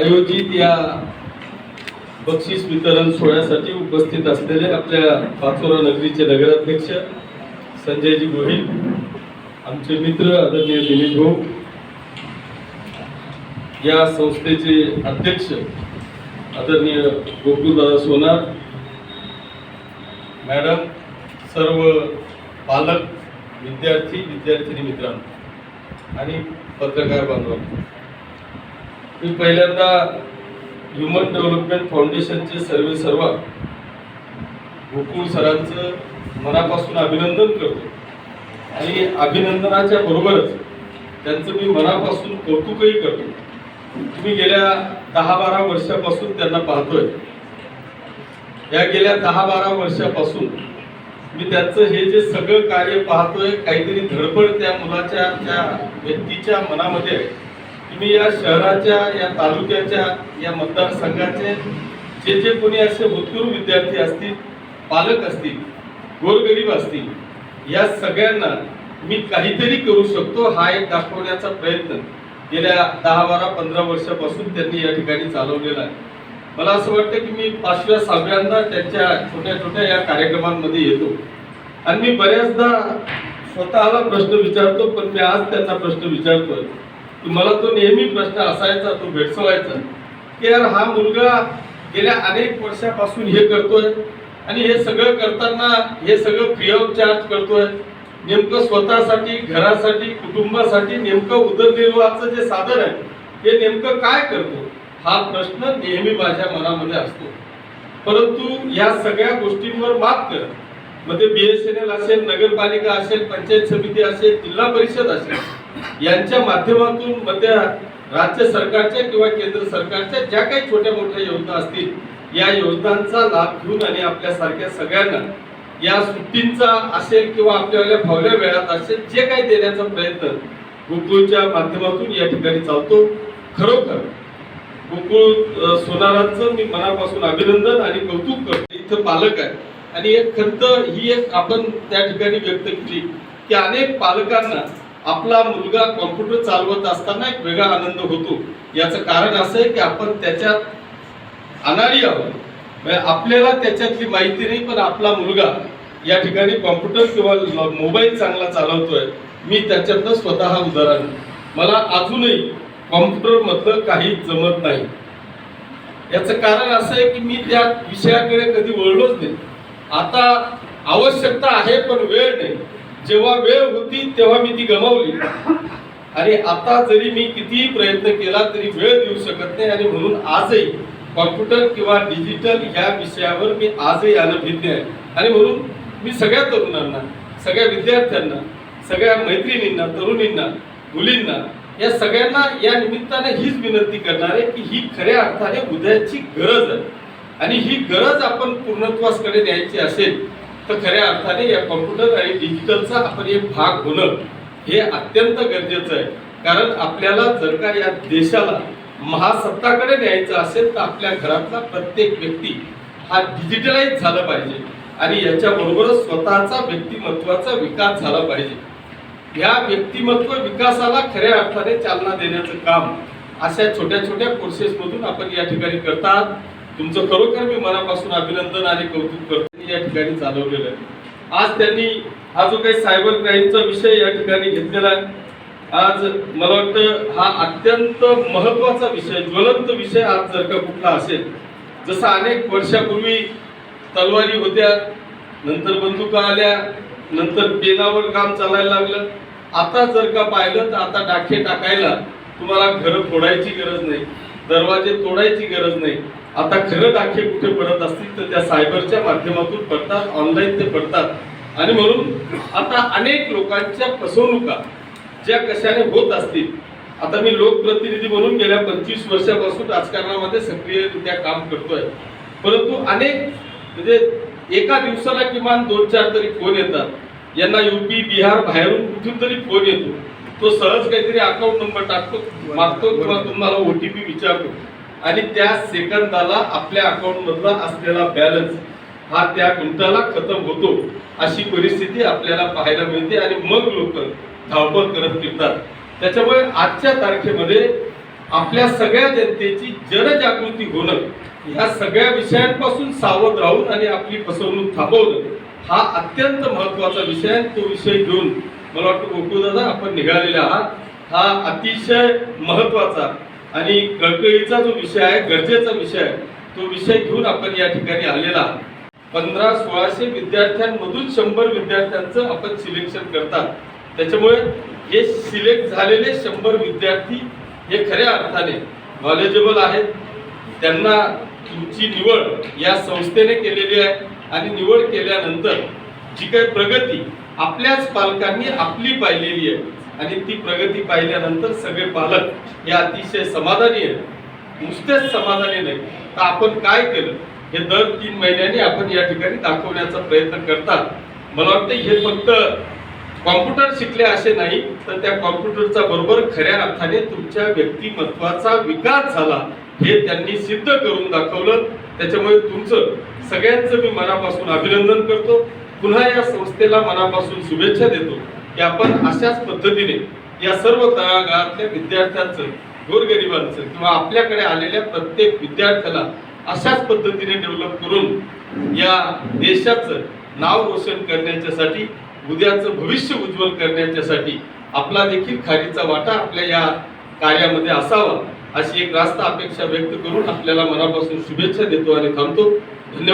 आयोजित या बक्षीस वितरण सोहळ्यासाठी उपस्थित असलेले आपल्या पाचोरा नगरीचे नगराध्यक्ष संजयजी गोहिल आमचे मित्र आदरणीय दिनेश भाऊ या संस्थेचे अध्यक्ष आदरणीय गोकुळदादा सोनार मॅडम सर्व पालक विद्यार्थी विद्यार्थिनी मित्रांनो आणि पत्रकार बांधव मी पहिल्यांदा ह्युमन डेव्हलपमेंट फाउंडेशनचे सर्वे सर्व गोकुळ सरांचं मनापासून अभिनंदन करतो. आणि अभिनंदनाच्या बरोबरच त्यांचं मी मनापासून कौतुकही करतो. तुम्ही गेल्या दहा बारा वर्षापासून त्यांना पाहतोय. या गेल्या दहा बारा वर्षापासून मी त्यांचं हे जे सगळं कार्य पाहतोय काहीतरी धडपड त्या मुलाच्या त्या व्यक्तीच्या मनामध्ये आहे. तुम्ही या शहराच्या या तालुक्याच्या या मतदारसंघाचे जे जे कोणी असे भूतपूर्व विद्यार्थी असतील पालक असतील गोरगरीब असतील या सगळ्यांना मी काहीतरी करू शकतो हा एक दाखवण्याचा प्रयत्न गेल्या दहा बारा पंधरा वर्षापासून त्यांनी या ठिकाणी चालवलेला आहे. मला असं वाटतं की मी पाचव्या सहाव्यांदा त्यांच्या छोट्या छोट्या या कार्यक्रमांमध्ये येतो. आणि मी बऱ्याचदा स्वतःला प्रश्न विचारतो पण मी आज त्यांना प्रश्न विचारतोय. की मला तो नेहमी प्रश्न असायचा तो भेडसवायचा. की यार हा मुलगा गेल्या अनेक वर्षापासून हे करतोय आणि हे सगळं करताना हे सगळं फ्री ऑफ चार्ज करतोय. नेमकं स्वतःसाठी घरासाठी कुटुंबासाठी नेमकं उदरनिर्वाहाचं जे साधन आहे हे नेमकं काय करतो? हा प्रश्न नेहमी माझ्या मनामध्ये असतो. परंतु या सगळ्या गोष्टींवर मात कर. मग ते बीएसएनएल असेल नगरपालिका असेल पंचायत समिती असेल जिल्हा परिषद असेल यांच्या माध्यमातून मध्य राज्य सरकारच्या किंवा केंद्र सरकारच्या ज्या काही छोट्या मोठ्या योजना असतील या योजनांचा लाभ घेऊन आणि आपल्या सारख्या सगळ्यांना या सुट्टींचा असेल किंवा आपल्या फावल्या वेळात असेल जे काही देण्याचा प्रयत्न गोकुळच्या माध्यमातून या ठिकाणी चालतो. खरोखर गोकुळ सोनारांचं मी मनापासून अभिनंदन आणि कौतुक करतो. इथं पालक आहे आणि एक खंत ही एक आपण त्या ठिकाणी व्यक्त केली की अनेक पालकांना आपला मुलगा कॉम्प्युटर चालवत असताना एक वेगळा आनंद होतो. याचं कारण असं आहे की आपण त्याच्यात अनाडी आहोत. म्हणजे आपल्याला त्याच्यातली माहिती नाही पण आपला मुलगा या ठिकाणी कॉम्प्युटर किंवा मोबाईल चांगला चालवतोय. मी त्याच्यातलं स्वतः उदाहरण. मला अजूनही कॉम्प्युटर मधलं काही जमत नाही. याचं कारण असं आहे की मी त्या विषयाकडे कधी वळलोच नाही. आता आवश्यकता आहे पण वेळ नाही. जेव्हा वेळ होती तेव्हा मी ती गमावली. आणि आता जरी मी कितीही प्रयत्न केला तरी वेळ देऊ शकत नाही आणि म्हणून आजही कॉम्प्युटर किंवा डिजिटल ह्या विषयावर मी आजही अनभिज्ञ आहे. आणि म्हणून मी सगळ्या तरुणांना सगळ्या विद्यार्थ्यांना सगळ्या मैत्रिणींना तरुणींना मुलींना या सगळ्यांना या निमित्ताने हीच विनंती करणार आहे की ही खऱ्या अर्थाने उद्याची गरज आहे. आणि ही गरज आपण पूर्णत्वासकडे न्यायची असेल तर खऱ्या अर्थाने या कॉम्प्युटर आणि डिजिटलचा आपण एक भाग होणं हे अत्यंत गरजेचं आहे. कारण आपल्याला जर का या देशाला महासत्ताकडे न्यायचं असेल तर आपल्या घरातला प्रत्येक व्यक्ती हा डिजिटलाइज झाला पाहिजे. आणि याच्याबरोबरच स्वतःचा व्यक्तिमत्वाचा विकास झाला पाहिजे. या व्यक्तिमत्व विकासाला खऱ्या अर्थाने चालना देण्याचं काम अशा छोट्या छोट्या कोर्सेसमधून आपण या ठिकाणी करतात. तुमचं खरोखर मी मनापासून अभिनंदन आणि कौतुक करतो. या ठिकाणी चालवलेलं आहे. आज त्यांनी हा जो काही सायबर क्राईमचा विषय या ठिकाणी घेतलेला आहे आज मला वाटतं हा अत्यंत महत्त्वाचा विषय ज्वलंत विषय आज जर का कुठला असेल जसं अनेक वर्षापूर्वी तलवारी होत्या नंतर बंदुका आल्या नंतर पेनावर काम चालायला लागलं. आता जर का पाहिलं तर आता डाखे टाकायला तुम्हाला घरं फोडायची गरज नाही दरवाजे तोडायची गरज नाही. आता खरं दाखे कुठे पडत असतील तर त्या सायबरच्या माध्यमातून पडतात ऑनलाईन ते पडतात. आणि म्हणून आता अनेक लोकांच्या फसवणुका ज्या कशाने होत असतील आता मी लोकप्रतिनिधी म्हणून गेल्या पंचवीस वर्षापासून राजकारणामध्ये सक्रियरित्या काम करतोय. परंतु अनेक म्हणजे एका दिवसाला किमान दोन चार तरी फोन येतात. यांना युपी बिहार बाहेरून कुठून तरी फोन येतो. तो सहज काहीतरी अकाउंट नंबर टाकतो मागतो किंवा तुम्हाला पी विचारतो. आणि त्या सेकंदाला आपल्या अकाउंट मधला असलेला बॅलन्स हा त्या मिनिटाला खतम होतो. अशी परिस्थिती आपल्याला पाहायला मिळते आणि मग लोक धावपळ करत फिरतात. त्याच्यामुळे आजच्या तारखेमध्ये आपल्या सगळ्या जनतेची जनजागृती होणं ह्या सगळ्या विषयांपासून सावध राहून आणि आपली फसवणूक थांबवणं हा अत्यंत महत्त्वाचा विषय आहे. तो विषय घेऊन मला वाटतं गोकुळदादा आपण निघालेले आहात. हा अतिशय महत्त्वाचा आणि कळकळीचा जो विषय आहे गरजेचा विषय आहे तो विषय घेऊन आपण या ठिकाणी आलेला पंधरा सोळाशे विद्यार्थ्यांमधून शंभर विद्यार्थ्यांचं आपण सिलेक्शन करतात. त्याच्यामुळे हे सिलेक्ट झालेले शंभर विद्यार्थी हे खऱ्या अर्थाने नॉलेजेबल आहेत. त्यांना तुमची निवड या संस्थेने केलेली आहे आणि निवड केल्यानंतर जी काही प्रगती आपल्याच पालकांनी आपली पाहिलेली आहे आणि ती प्रगती पाहिल्यानंतर सगळे पालक हे अतिशय समाधानी आहेत. नुसतेच समाधानी नाही. तर आपण काय केलं? हे दर तीन महिन्यांनी आपण या ठिकाणी दाखवण्याचा प्रयत्न करतात. मला वाटतं हे फक्त कॉम्प्युटर शिकले असे नाही तर त्या कॉम्प्युटरचा बरोबर खऱ्या अर्थाने तुमच्या व्यक्तिमत्वाचा विकास झाला हे त्यांनी सिद्ध करून दाखवलं. त्याच्यामुळे तुमचं सगळ्यांचं मी मनापासून अभिनंदन करतो. पुन्हा या संस्थेला मनापासून शुभेच्छा देतो. की आपण अशाच पद्धतीने या सर्व तळागाळातल्या विद्यार्थ्यांचं गोरगरिबांचं किंवा आपल्याकडे आलेल्या प्रत्येक विद्यार्थ्याला अशाच पद्धतीने डेव्हलप करून या देशाचं नाव रोशन करण्याच्यासाठी उद्याचं भविष्य उज्ज्वल करण्याच्यासाठी आपला देखील खारीचा वाटा आपल्या या कार्यामध्ये असावा अशी एक रास्त अपेक्षा व्यक्त करून आपल्याला मनापासून शुभेच्छा देतो आणि थांबतो. धन्यवाद.